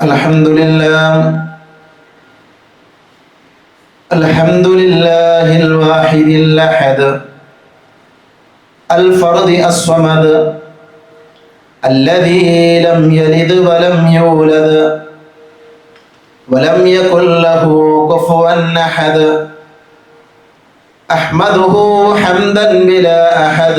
الحمد لله الحمد لله الواحد الأحد. الفرد الصمد. الذي لم يلد ولم يولد. ولم يكن له كفوا أحد. أحمده حمدا بلا أحد.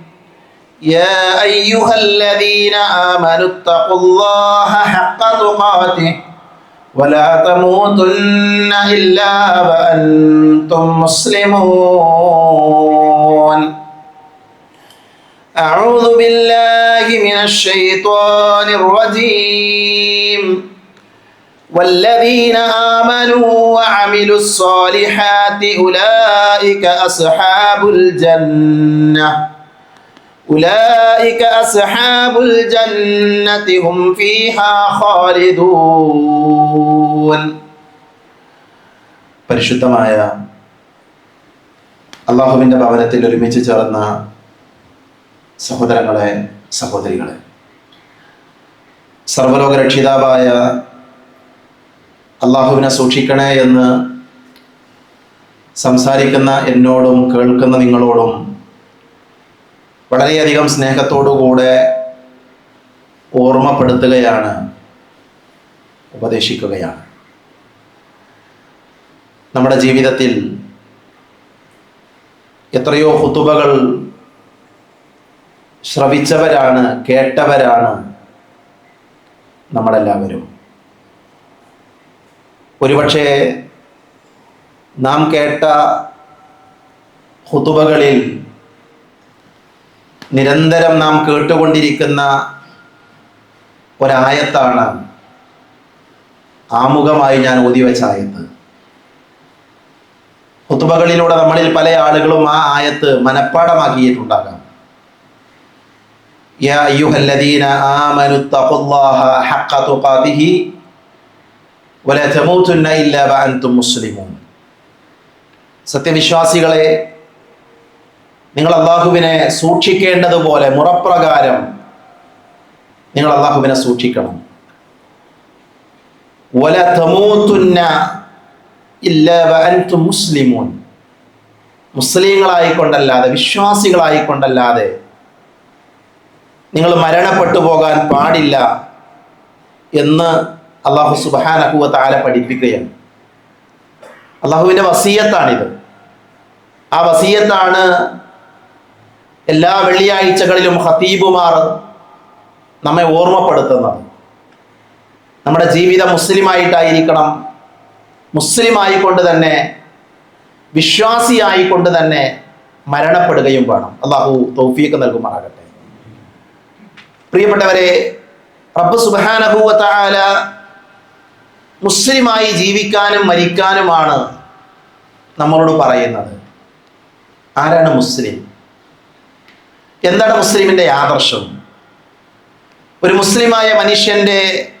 يا أيها الذين آمنوا اتقوا الله حق تقاته ولا تموتن إلا وأنتم مسلمون. أعوذ بالله من الشيطان الرجيم. والذين آمنوا وعملوا الصالحات أولئك أصحاب الجنة. أولئك أصحاب الجنة هم فيها خالدون പരിശുദ്ധമായ അള്ളാഹുവിൻ്റെ ഭവനത്തിൽ ഒരുമിച്ച് ചേർന്ന സഹോദരങ്ങളെ സഹോദരികളെ സർവലോക രക്ഷിതാവായ അള്ളാഹുവിനെ സൂക്ഷിക്കണേ എന്ന് സംസാരിക്കുന്ന എന്നോടും കേൾക്കുന്ന നിങ്ങളോടും വളരെയധികം സ്നേഹത്തോടുകൂടെ ഓർമ്മപ്പെടുത്തുകയാണ് ഉപദേശിക്കുകയാണ്. നമ്മുടെ ജീവിതത്തിൽ എത്രയോ ഹുത്തുബകൾ ശ്രവിച്ചവരാണ് കേട്ടവരാണ് നമ്മളെല്ലാവരും. ഒരുപക്ഷെ നാം കേട്ട ഹുത്തുബകളിൽ നിരന്തരം നാം കേട്ടുകൊണ്ടിരിക്കുന്ന ഒരായത്താണ് ആമുഖമായി ഞാൻ ഓതിവെച്ച ആയത്ത്. കുത്തുമകളിലൂടെ നമ്മളിൽ പല ആളുകളും ആ ആയത്ത് മനഃപ്പാടമാക്കിയിട്ടുണ്ടാകാം സത്യവിശ്വാസികളെ നിങ്ങൾ അള്ളാഹുവിനെ സൂക്ഷിക്കേണ്ടതുപോലെ മുറപ്രകാരം നിങ്ങൾ അള്ളാഹുവിനെ സൂക്ഷിക്കണം. വല തമൂത്തുന്ന ഇല്ല മുസ്ലിമൂൻ. മുസ്ലിങ്ങളായിക്കൊണ്ടല്ലാതെ വിശ്വാസികളായിക്കൊണ്ടല്ലാതെ നിങ്ങൾ മരണപ്പെട്ടു പോകാൻ പാടില്ല എന്ന് അള്ളാഹു സുബാനഹുവ താര പഠിപ്പിക്കുകയാണ്. അള്ളാഹുവിന്റെ വസീയത്താണിത്. ആ വസീയത്താണ് എല്ലാ വെള്ളിയാഴ്ചകളിലും ഹത്തീബുമാർ നമ്മെ ഓർമ്മപ്പെടുത്തുന്നത്. നമ്മുടെ ജീവിതം മുസ്ലിമായിട്ടായിരിക്കണം. മുസ്ലിമായിക്കൊണ്ട് തന്നെ വിശ്വാസിയായിക്കൊണ്ട് തന്നെ മരണപ്പെടുകയും വേണം. അള്ളാഹു തൗഫീക്ക് നൽകുമാറാകട്ടെ. പ്രിയപ്പെട്ടവരെ റബ്ബ് സുബാനഹുവല മുസ്ലിമായി ജീവിക്കാനും മരിക്കാനുമാണ് നമ്മളോട് പറയുന്നത്. ആരാണ് മുസ്ലിം? എന്താണ് മുസ്ലിമിന്റെ ആദർശം? ഒരു മുസ്ലിമായ മനുഷ്യന്റെ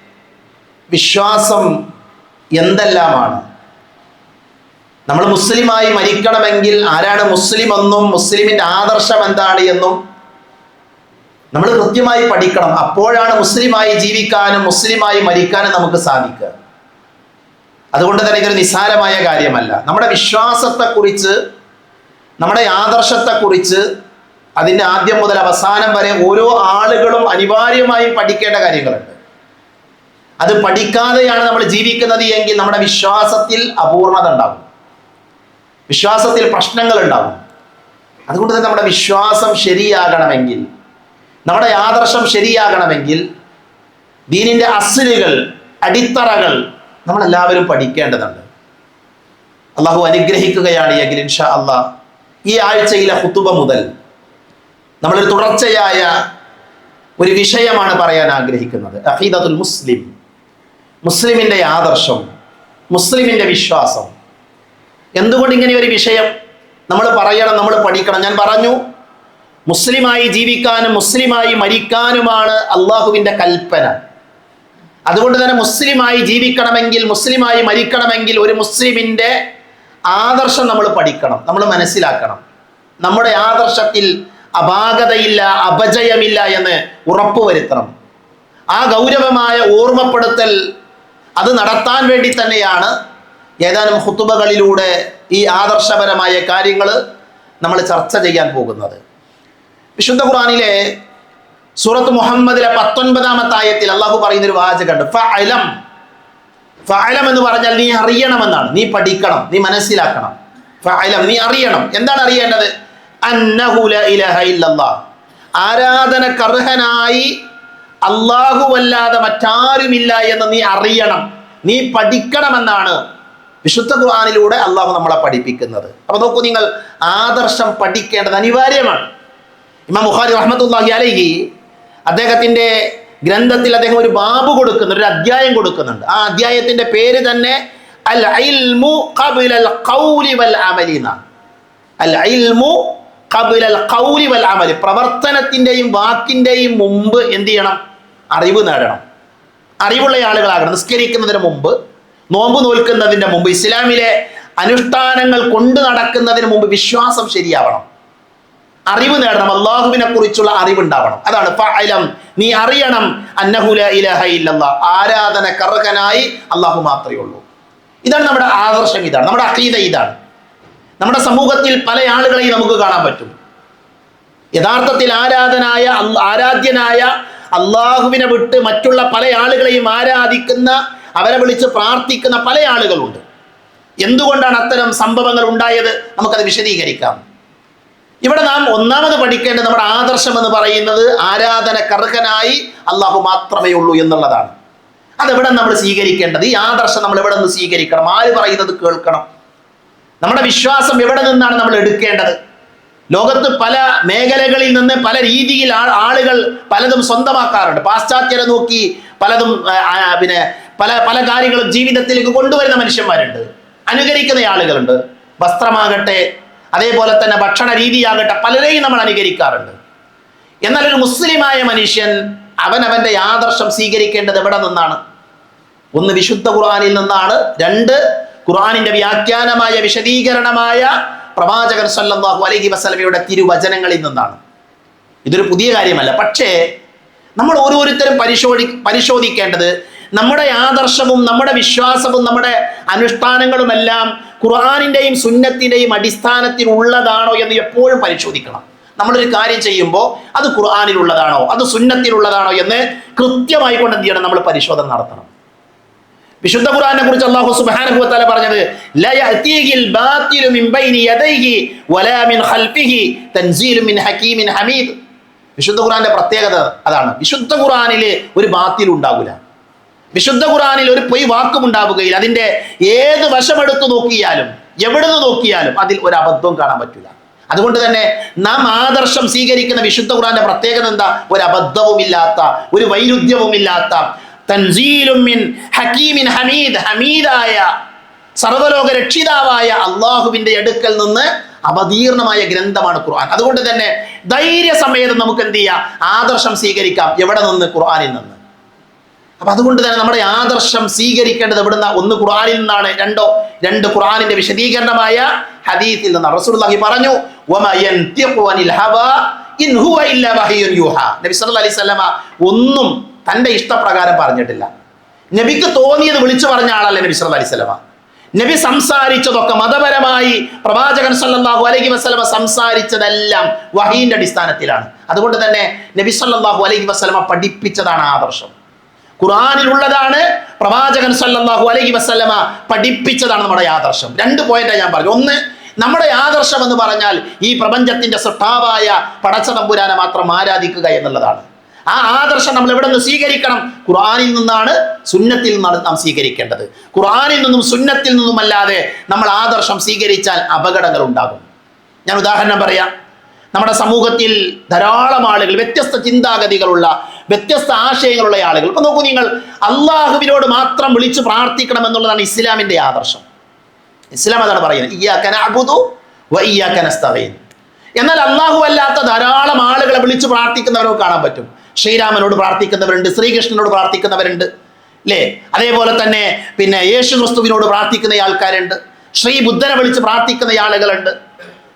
വിശ്വാസം എന്തെല്ലാമാണ്? നമ്മൾ മുസ്ലിമായി മരിക്കണമെങ്കിൽ ആരാണ് മുസ്ലിം എന്നും മുസ്ലിമിന്റെ ആദർശം എന്താണ് എന്നും നമ്മൾ കൃത്യമായി പഠിക്കണം. അപ്പോഴാണ് മുസ്ലിമായി ജീവിക്കാനും മുസ്ലിമായി മരിക്കാനും നമുക്ക് സാധിക്കുക. അതുകൊണ്ട് തന്നെ ഇതൊരു നിസ്സാരമായ കാര്യമല്ല. നമ്മുടെ വിശ്വാസത്തെക്കുറിച്ച് നമ്മുടെ ആദർശത്തെക്കുറിച്ച് അതിന്റെ ആദ്യം മുതൽ അവസാനം വരെ ഓരോ ആളുകളും അനിവാര്യമായും പഠിക്കേണ്ട കാര്യങ്ങളുണ്ട്. അത് പഠിക്കാതെയാണ് നമ്മൾ ജീവിക്കുന്നത് എങ്കിൽ നമ്മുടെ വിശ്വാസത്തിൽ അപൂർണത ഉണ്ടാകും വിശ്വാസത്തിൽ പ്രശ്നങ്ങൾ ഉണ്ടാകും അതുകൊണ്ട് തന്നെ നമ്മുടെ വിശ്വാസം ശരിയാകണമെങ്കിൽ നമ്മുടെ ആദർശം ശരിയാകണമെങ്കിൽ ദീനിന്റെ അസിലുകൾ അടിത്തറകൾ നമ്മളെല്ലാവരും പഠിക്കേണ്ടതുണ്ട്. അള്ളാഹു അനുഗ്രഹിക്കുകയാണ് എങ്കിൽ ഇൻഷാ അള്ളാഹ് ഈ ആഴ്ചയിലെ ഹുത്തുബ മുതൽ നമ്മളൊരു തുടർച്ചയായ ഒരു വിഷയമാണ് പറയാൻ ആഗ്രഹിക്കുന്നത്. അഹീദത്തുൽ മുസ്ലിം. മുസ്ലിമിന്റെ ആദർശം മുസ്ലിമിന്റെ വിശ്വാസം. എന്തുകൊണ്ട് ഇങ്ങനെ ഒരു വിഷയം നമ്മൾ പറയണം നമ്മൾ പഠിക്കണം? ഞാൻ പറഞ്ഞു മുസ്ലിമായി ജീവിക്കാനും മുസ്ലിമായി മരിക്കാനുമാണ് അള്ളാഹുവിന്റെ കൽപ്പന. അതുകൊണ്ട് തന്നെ മുസ്ലിമായി ജീവിക്കണമെങ്കിൽ മുസ്ലിമായി മരിക്കണമെങ്കിൽ ഒരു മുസ്ലിമിന്റെ ആദർശം നമ്മൾ പഠിക്കണം നമ്മൾ മനസ്സിലാക്കണം. നമ്മുടെ ആദർശത്തിൽ അപാകതയില്ല അപജയമില്ല എന്ന് ഉറപ്പുവരുത്തണം. ആ ഗൗരവമായ ഓർമ്മപ്പെടുത്തൽ അത് നടത്താൻ വേണ്ടി തന്നെയാണ് ഏതാനും ഹുത്തുബകളിലൂടെ ഈ ആദർശപരമായ കാര്യങ്ങൾ നമ്മൾ ചർച്ച ചെയ്യാൻ പോകുന്നത്. വിശുദ്ധ ഖുറാനിലെ സൂറത്ത് മുഹമ്മദിലെ പത്തൊൻപതാമത്തെ ആയത്തിൽ അള്ളാഹു പറയുന്ന ഒരു വാചകമുണ്ട് ഫലം ഫലം എന്ന് പറഞ്ഞാൽ നീ അറിയണമെന്നാണ്. നീ പഠിക്കണം നീ മനസ്സിലാക്കണം. ഫലം നീ അറിയണം. എന്താണ് അറിയേണ്ടത്? ഇല്ലല്ലാഹ് ആരാധനക്കർഹനായി അല്ലാഹുവല്ലാതെ മറ്റാരുമില്ല എന്ന് നീ അറിയണം. നീ പഠിക്കണമെന്നാണ് വിശുദ്ധ ഖുർആനിലൂടെ അള്ളാഹു നമ്മളെ പഠിപ്പിക്കുന്നത്. അപ്പൊ നോക്കൂ നിങ്ങൾ ആദർശം പഠിക്കേണ്ടത് അനിവാര്യമാണ്. ഇമാം ബുഖാരി റഹ്മത്തുല്ലാഹി അലഹി അദ്ദേഹത്തിന്റെ ഗ്രന്ഥത്തിൽ അദ്ദേഹം ഒരു ബാബ് കൊടുക്കുന്നുണ്ട് ഒരു അധ്യായം കൊടുക്കുന്നുണ്ട്. ആ അധ്യായത്തിന്റെ പേര് തന്നെ അൽ ഇൽമു ഖബിലൽ ഖൗലി വൽ അമലി എന്നാണ്. അൽ ഖബിലൽ ഖൗലി വൽ അമൽ പ്രവർത്തനത്തിന്റെയും വാക്കിന്റെയും മുമ്പ് എന്ത് ചെയ്യണം? അറിവ് നേടണം. അറിവുള്ള ആളുകളാകണം. നിസ്കരിക്കുന്നതിന് മുമ്പ് നോമ്പ് നോൽക്കുന്നതിന്റെ മുമ്പ് ഇസ്ലാമിലെ അനുഷ്ഠാനങ്ങൾ കൊണ്ടു നടക്കുന്നതിന് മുമ്പ് വിശ്വാസം ശരിയാവണം. അറിവ് നേടണം. അള്ളാഹുവിനെ കുറിച്ചുള്ള അറിവുണ്ടാവണം. അതാണ് ഫഅലം. നീ അറിയണം അന്നഹുല ഇലഹ ഇല്ലല്ലാ ആരാധന കർഹനായി അള്ളാഹു മാത്രമേ ഉള്ളൂ. ഇതാണ് നമ്മുടെ ആദർശം ഇതാണ്. നമ്മുടെ അഖീദ ഇതാണ്. നമ്മുടെ സമൂഹത്തിൽ പല ആളുകളെയും നമുക്ക് കാണാൻ പറ്റും. യഥാർത്ഥത്തിൽ ആരാധനായ ആരാധ്യനായ അള്ളാഹുവിനെ വിട്ട് മറ്റുള്ള പല ആളുകളെയും ആരാധിക്കുന്ന അവരെ വിളിച്ച് പ്രാർത്ഥിക്കുന്ന പല ആളുകളുണ്ട്. എന്തുകൊണ്ടാണ് അത്തരം സംഭവങ്ങൾ ഉണ്ടായത്? നമുക്കത് വിശദീകരിക്കാം. ഇവിടെ നാം ഒന്നാമത് പഠിക്കേണ്ടത് നമ്മുടെ ആദർശം എന്ന് പറയുന്നത് ആരാധന കർഹനായി അള്ളാഹു മാത്രമേ ഉള്ളൂ എന്നുള്ളതാണ്. അതെവിടെ നമ്മൾ സ്വീകരിക്കേണ്ടത്? ഈ ആദർശം നമ്മൾ എവിടെ നിന്ന് സ്വീകരിക്കണം? ആര് പറയുന്നത് കേൾക്കണം? നമ്മുടെ വിശ്വാസം എവിടെ നിന്നാണ് നമ്മൾ എടുക്കേണ്ടത്? ലോകത്ത് പല മേഖലകളിൽ നിന്ന് പല രീതിയിൽ ആളുകൾ പലതും സ്വന്തമാക്കാറുണ്ട്. പാശ്ചാത്യരെ നോക്കി പലതും പിന്നെ പല പല കാര്യങ്ങളും ജീവിതത്തിലേക്ക് കൊണ്ടുവരുന്ന മനുഷ്യന്മാരുണ്ട്. അനുകരിക്കുന്ന ആളുകളുണ്ട്. വസ്ത്രമാകട്ടെ അതേപോലെ തന്നെ ഭക്ഷണ രീതിയാകട്ടെ പലരെയും നമ്മൾ അനുകരിക്കാറുണ്ട്. എന്നാൽ ഒരു മുസ്ലിമായ മനുഷ്യൻ അവൻ അവന്റെ ആദർശം സ്വീകരിക്കേണ്ടത് എവിടെ നിന്നാണ്? ഒന്ന് വിശുദ്ധ ഖുർആാനിൽ നിന്നാണ്. രണ്ട് ഖുർആനിന്റെ വ്യാഖ്യാനമായ വിശദീകരണമായ പ്രവാചകർ സല്ലാഹു അലൈഹി വസല്ലമയുടെ തിരുവചനങ്ങളിൽ നിന്നാണ്. ഇതൊരു പുതിയ കാര്യമല്ല. പക്ഷേ നമ്മൾ ഓരോരുത്തരും പരിശോധി പരിശോധിക്കേണ്ടത് നമ്മുടെ ആദർശവും നമ്മുടെ വിശ്വാസവും നമ്മുടെ അനുഷ്ഠാനങ്ങളുമെല്ലാം ഖുർആാനിന്റെയും സുന്നത്തിന്റെയും അടിസ്ഥാനത്തിൽ ഉള്ളതാണോ എന്ന് എപ്പോഴും പരിശോധിക്കണം. നമ്മളൊരു കാര്യം ചെയ്യുമ്പോൾ അത് ഖുർആാനിലുള്ളതാണോ അത് സുന്നത്തിലുള്ളതാണോ എന്ന് കൃത്യമായി കൊണ്ട് എന്ത് ചെയ്യണം? നമ്മൾ പരിശോധന നടത്തണം. വിശുദ്ധ ഖുർആനെ കുറിച്ച് അള്ളാഹു സുബ്ഹാനഹു വ തആല പറഞ്ഞത് ലാ ബാത്തിലു മിൻ ബൈനി യദൈഹി വലാ മിൻ ഖൽഫിഹി തൻസീലു മിൻ ഹകീമിൻ ഹമീദ്. വിശുദ്ധ ഖുർആന്റെ പ്രത്യേകത അതാണ്. വിശുദ്ധ ഖുർആനിൽ ഒരു ബാത്തിൽ ഉണ്ടാകില്ല വിശുദ്ധ ഖുർആനിൽ ഒരു പൊയ് വാക്കും ഉണ്ടാവുകയില്ല. അതിന്റെ ഏത് വശമെടുത്ത് നോക്കിയാലും എവിടുന്ന് നോക്കിയാലും അതിൽ ഒരു അബദ്ധവും കാണാൻ പറ്റില്ല അതുകൊണ്ട് തന്നെ നാം ആദർശം സ്വീകരിക്കുന്ന വിശുദ്ധ ഖുർആന്റെ പ്രത്യേകത എന്താ? ഒരു അബദ്ധവുമില്ലാത്ത ഒരു വൈരുദ്ധ്യവുമില്ലാത്ത ഹക്കീമിൻ ഹമീദ് ഹമീദായ സർവലോക രക്ഷിതാവായ അള്ളാഹുവിന്റെ അടുക്കൽ നിന്ന് അപതീർണമായ ഗ്രന്ഥമാണ് ഖുർആൻ. അതുകൊണ്ട് തന്നെ ധൈര്യസമേതം നമുക്ക് എന്ത് ചെയ്യാം? ആദർശം സ്വീകരിക്കാം. എവിടെ നിന്ന്? ഖുർആനിൽ നിന്ന്. അപ്പൊ അതുകൊണ്ട് തന്നെ നമ്മുടെ ആദർശം സ്വീകരിക്കേണ്ടത് എവിടുന്ന? ഒന്ന് ഖുർആനിൽ നിന്നാണ്. രണ്ടോ? രണ്ട് ഖുർആനിന്റെ വിശദീകരണമായ ഹദീസിൽ നിന്ന് റസൂലുള്ളാഹി പറഞ്ഞു ഒന്നും തന്റെ ഇഷ്ടപ്രകാരം പറഞ്ഞിട്ടില്ല. നബിക്ക് തോന്നിയത് വിളിച്ചു പറഞ്ഞ ആളല്ല നബി സല്ലല്ലാഹു അലൈഹി വസല്ലമ? നബി സംസാരിച്ചതൊക്കെ മതപരമായി പ്രവാചകൻ സല്ലല്ലാഹു അലൈഹി വസല്ലമ സംസാരിച്ചതെല്ലാം വഹീന്റെ അടിസ്ഥാനത്തിലാണ്. അതുകൊണ്ട് തന്നെ നബി സല്ലല്ലാഹു അലൈഹി വസല്ലമ പഠിപ്പിച്ചതാണ് ആദർശം. ഖുറാനിലുള്ളതാണ് പ്രവാചകൻ സല്ലല്ലാഹു അലൈഹി വസല്ലമ പഠിപ്പിച്ചതാണ് നമ്മുടെ ആദർശം. രണ്ട് പോയിന്റാണ് ഞാൻ പറഞ്ഞു ഒന്ന് നമ്മുടെ ആദർശം എന്ന് പറഞ്ഞാൽ ഈ പ്രപഞ്ചത്തിന്റെ സൃഷ്ടാവായ പടച്ച തമ്പുരാനെ മാത്രം ആരാധിക്കുക എന്നുള്ളതാണ്. ആ ആദർശം നമ്മൾ എവിടെ നിന്ന് സ്വീകരിക്കണം? ഖുർആനിൽ നിന്നാണ് സുന്നത്തിൽ നിന്നാണ് നാം സ്വീകരിക്കേണ്ടത്. ഖുർആനിൽ നിന്നും സുന്നത്തിൽ നിന്നും അല്ലാതെ നമ്മൾ ആദർശം സ്വീകരിച്ചാൽ അപകടങ്ങൾ ഉണ്ടാകും. ഞാൻ ഉദാഹരണം പറയാം. നമ്മുടെ സമൂഹത്തിൽ ധാരാളം ആളുകൾ വ്യത്യസ്ത ചിന്താഗതികളുള്ള വ്യത്യസ്ത ആശയങ്ങളുള്ള ആളുകൾ. ഇപ്പൊ നോക്കൂ നിങ്ങൾ അള്ളാഹുവിനോട് മാത്രം വിളിച്ച് പ്രാർത്ഥിക്കണം എന്നുള്ളതാണ് ഇസ്ലാമിന്റെ ആദർശം. ഇസ്ലാം അതാണ് പറയുന്നത് വ എന്നാൽ അള്ളാഹു അല്ലാത്ത ധാരാളം ആളുകളെ വിളിച്ച് പ്രാർത്ഥിക്കുന്നവരോ കാണാൻ പറ്റും. ശ്രീരാമനോട് പ്രാർത്ഥിക്കുന്നവരുണ്ട് ശ്രീകൃഷ്ണനോട് പ്രാർത്ഥിക്കുന്നവരുണ്ട് അല്ലേ അതേപോലെ തന്നെ പിന്നെ യേശു ക്രിസ്തുവിനോട് പ്രാർത്ഥിക്കുന്ന ആൾക്കാരുണ്ട് ശ്രീ ബുദ്ധനെ വിളിച്ച് പ്രാർത്ഥിക്കുന്ന ആളുകളുണ്ട്.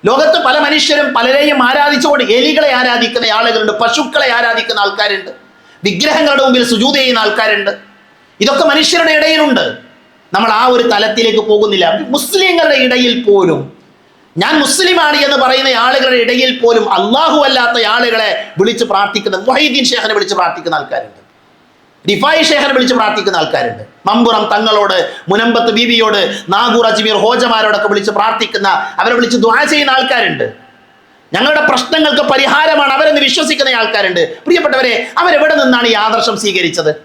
ലോകത്ത് പല മനുഷ്യരും പലരെയും ആരാധിച്ചുകൊണ്ട് എലികളെ ആരാധിക്കുന്ന ആളുകളുണ്ട് പശുക്കളെ ആരാധിക്കുന്ന ആൾക്കാരുണ്ട് വിഗ്രഹങ്ങളുടെ മുമ്പിൽ സുജൂത ചെയ്യുന്ന ആൾക്കാരുണ്ട്. ഇതൊക്കെ മനുഷ്യരുടെ ഇടയിലുണ്ട്. നമ്മൾ ആ ഒരു തലത്തിലേക്ക് പോകുന്നില്ല. മുസ്ലിങ്ങളുടെ ഇടയിൽ പോലും ഞാൻ മുസ്ലിമാണ് എന്ന് പറയുന്ന ആളുകളുടെ ഇടയിൽ പോലും അള്ളാഹു അല്ലാത്ത ആളുകളെ വിളിച്ച് പ്രാർത്ഥിക്കുന്ന വഹീദ്ദീൻ ഷേഖനെ വിളിച്ച് പ്രാർത്ഥിക്കുന്ന ആൾക്കാരുണ്ട്. റിഫായി ഷേഖനെ വിളിച്ച് പ്രാർത്ഥിക്കുന്ന ആൾക്കാരുണ്ട്. മമ്പുറം തങ്ങളോട് മുനമ്പത്ത് ബീവിയോട് നാഗൂർ അജ്മീർ ഹോജമാരോടൊക്കെ വിളിച്ച് പ്രാർത്ഥിക്കുന്ന അവരെ വിളിച്ച് ദ്വാ ചെയ്യുന്ന ആൾക്കാരുണ്ട്. ഞങ്ങളുടെ പ്രശ്നങ്ങൾക്ക് പരിഹാരമാണ് അവരെന്ന് വിശ്വസിക്കുന്ന ആൾക്കാരുണ്ട്. പ്രിയപ്പെട്ടവരെ അവരെവിടെ നിന്നാണ് ഈ ആദർശം സ്വീകരിച്ചത്?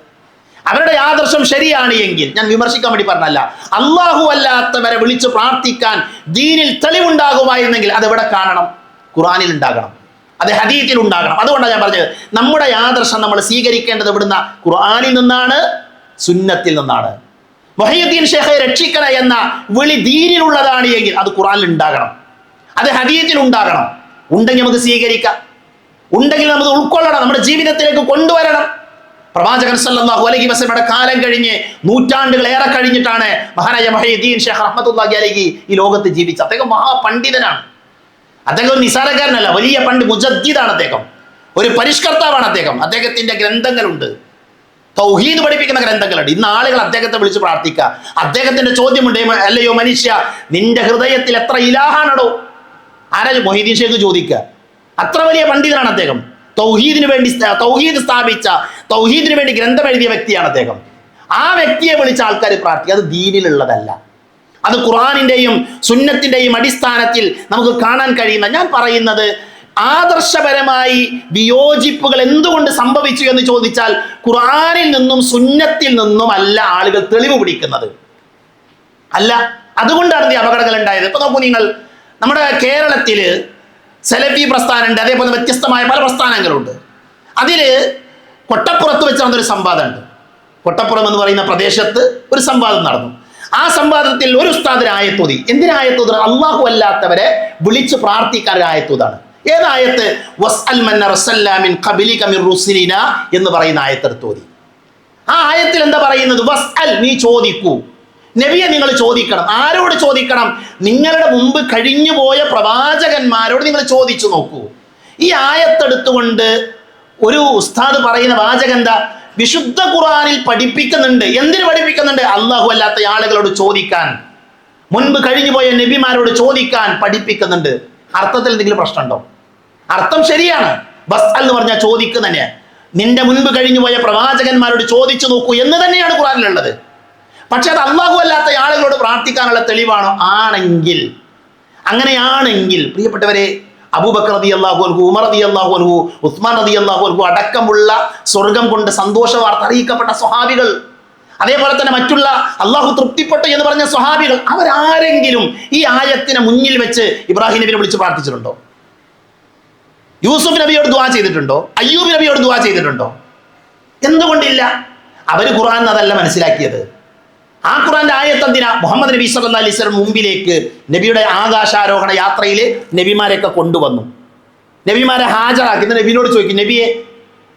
അവരുടെ ആദർശം ശരിയാണ് എങ്കിൽ ഞാൻ വിമർശിക്കാൻ വേണ്ടി പറഞ്ഞല്ല അള്ളാഹു അല്ലാത്തവരെ വിളിച്ച് പ്രാർത്ഥിക്കാൻ ദീനിൽ തെളിവുണ്ടാകുമായിരുന്നെങ്കിൽ അതെവിടെ കാണണം? ഖുറാനിൽ ഉണ്ടാകണം. അത് ഹദീത്തിൽ ഉണ്ടാകണം. അതുകൊണ്ടാണ് ഞാൻ പറഞ്ഞത്. നമ്മുടെ ആദർശം നമ്മൾ സ്വീകരിക്കേണ്ടത് ഇവിടുന്ന ഖുർആനിൽ നിന്നാണ് സുന്നത്തിൽ നിന്നാണ്. മൊഹീദ്ദീൻ ഷെഖെ രക്ഷിക്കണ എന്ന വിളി ദീനിലുള്ളതാണ് എങ്കിൽ അത് ഖുറാനിൽ ഉണ്ടാകണം. അത് ഹദീത്തിൽ ഉണ്ടാകണം. ഉണ്ടെങ്കിൽ നമുക്ക് സ്വീകരിക്കാം. ഉണ്ടെങ്കിൽ നമുക്ക് ഉൾക്കൊള്ളണം. നമ്മുടെ ജീവിതത്തിലേക്ക് കൊണ്ടുവരണം. പ്രവാചകൻ സല്ലല്ലാഹു അലൈഹി വസല്ലമയുടെ കാലം കഴിഞ്ഞ് നൂറ്റാണ്ടുകളേറെ കഴിഞ്ഞിട്ടാണ് മഹാനായ മഹീദ്ദീൻ ഷെയ്ഖ് റഹ്മത്തുള്ളാഹി അലൈഹി ഈ ലോകത്ത് ജീവിച്ചത്. അദ്ദേഹം മഹാപണ്ഡിതനാണ്. അദ്ദേഹം ഒരു നിസാരക്കാരനല്ല വലിയ പണ്ട് മുജദ്ദീദാണ് അദ്ദേഹം. ഒരു പരിഷ്കർത്താവാണ് അദ്ദേഹം. അദ്ദേഹത്തിന്റെ ഗ്രന്ഥങ്ങളുണ്ട്. തൗഹീദ് പഠിപ്പിക്കുന്ന ഗ്രന്ഥങ്ങളുണ്ട്. ഇന്ന് ആളുകൾ അദ്ദേഹത്തെ വിളിച്ച് പ്രാർത്ഥിക്കുക. അദ്ദേഹത്തിന്റെ ചോദ്യമുണ്ട് അല്ലയോ മനുഷ്യ നിന്റെ ഹൃദയത്തിൽ എത്ര ഇലാഹാണോ ആരാ മൊഹീദീൻ ഷേഖ് ചോദിക്കുക. അത്ര വലിയ പണ്ഡിതനാണ് അദ്ദേഹം. തൗഹീദിന് വേണ്ടി തൗഹീദ് സ്ഥാപിച്ച തൗഹീദിന് വേണ്ടി ഗ്രന്ഥം എഴുതിയ വ്യക്തിയാണ് അദ്ദേഹം. ആ വ്യക്തിയെ വിളിച്ച ആൾക്കാർ പ്രാർത്ഥിക്കുക അത് ദീനിലുള്ളതല്ല. അത് ഖുറാനിന്റെയും സുന്നത്തിന്റെയും അടിസ്ഥാനത്തിൽ നമുക്ക് കാണാൻ കഴിയുന്ന ഞാൻ പറയുന്നത് ആദർശപരമായി വിയോജിപ്പുകൾ എന്തുകൊണ്ട് സംഭവിച്ചു എന്ന് ചോദിച്ചാൽ ഖുറാനിൽ നിന്നും സുന്നത്തിൽ നിന്നും അല്ല ആളുകൾ തെളിവ് പിടിക്കുന്നത്. അല്ല അതുകൊണ്ടാണ് ഈ അപകടങ്ങൾ ഉണ്ടായത്. ഇപ്പൊ നോക്കൂ നിങ്ങൾ നമ്മുടെ കേരളത്തിൽ സെലഫി പ്രസ്ഥാനമുണ്ട് അതേപോലെ വ്യത്യസ്തമായ പല പ്രസ്ഥാനങ്ങളുണ്ട്. അതിൽ കൊട്ടപ്പുറത്ത് വെച്ച് നടന്നൊരു സംവാദമുണ്ട്. കൊട്ടപ്പുറം എന്ന് പറയുന്ന പ്രദേശത്ത് ഒരു സംവാദം നടന്നു. ആ സംവാദത്തിൽ ഒരു ഉസ്താദിന് ആയത്തോതി. എന്തിനായത്തോത് അള്ളാഹു അല്ലാത്തവരെ വിളിച്ച് പ്രാർത്ഥിക്കാൻ ഒരു ഏതായത്ത് എന്ന് പറയുന്ന ആയത്തെടുത്തോതി. ആ ആയത്തിൽ എന്താ പറയുന്നത്? വസ് അൽ നീ ചോദിക്കൂ. നബിയെ നിങ്ങൾ ചോദിക്കണം. ആരോട് ചോദിക്കണം? നിങ്ങളുടെ മുമ്പ് കഴിഞ്ഞു പോയ പ്രവാചകന്മാരോട് നിങ്ങൾ ചോദിച്ചു നോക്കൂ. ഈ ആയത്തെടുത്തുകൊണ്ട് ഒരു ഉസ്താദ് പറയുന്ന വാചകം എന്താ? വിശുദ്ധ ഖുറാനിൽ പഠിപ്പിക്കുന്നുണ്ട്. എന്തിനു പഠിപ്പിക്കുന്നുണ്ട്? അള്ളാഹു അല്ലാത്ത ആളുകളോട് ചോദിക്കാൻ. മുൻപ് കഴിഞ്ഞുപോയ നബിമാരോട് ചോദിക്കാൻ പഠിപ്പിക്കുന്നുണ്ട്. അർത്ഥത്തിൽ എന്തെങ്കിലും പ്രശ്നമുണ്ടോ? അർത്ഥം ശരിയാണ്. ബസ് എന്ന് പറഞ്ഞാൽ ചോദിക്കുക തന്നെ നിന്റെ മുൻപ് കഴിഞ്ഞുപോയ പ്രവാചകന്മാരോട് ചോദിച്ചു നോക്കൂ എന്ന് തന്നെയാണ് ഖുറാനിലുള്ളത് പക്ഷെ അത് അള്ളാഹു അല്ലാത്ത ആളുകളോട് പ്രാർത്ഥിക്കാനുള്ള തെളിവാണോ? ആണെങ്കിൽ. അങ്ങനെയാണെങ്കിൽ പ്രിയപ്പെട്ടവരെ അബൂബക്കർ റതി അള്ളാഹു അൻഹു ഉമർ റതി അള്ളാഹു അൻഹു ഉസ്മാൻ റതി അള്ളാഹു അൻഹു അടക്കമുള്ള സ്വർഗം കൊണ്ട് സന്തോഷ വാർത്ത അറിയിക്കപ്പെട്ട സ്വഹാബികൾ. അതേപോലെ തന്നെ മറ്റുള്ള അള്ളാഹു തൃപ്തിപ്പെട്ടു എന്ന് പറഞ്ഞ സ്വഹാബികൾ. അവരാരെങ്കിലും ഈ ആയത്തിനെ മുന്നിൽ വെച്ച് ഇബ്രാഹിം നബിനെ വിളിച്ച് പ്രാർത്ഥിച്ചിട്ടുണ്ടോ? യൂസുഫ് നബിയോട് ദുവാ ചെയ്തിട്ടുണ്ടോ? അയ്യൂബ് നബിയോട് ദുവാ ചെയ്തിട്ടുണ്ടോ? എന്തുകൊണ്ടില്ല? അവർ ഖുറാൻ അതല്ല മനസ്സിലാക്കിയത്. ആ ഖുറാന്റെ ആയത്തന്തിന മുഹമ്മദ് നബി സല്ല അലൈഹി മുമ്പിലേക്ക് നബിയുടെ ആകാശാരോഹണ യാത്രയിൽ നബിമാരെയൊക്കെ കൊണ്ടുവന്നു. നബിമാരെ ഹാജരാക്കി. ഇന്ന് നബിനോട് ചോദിക്കും നബിയെ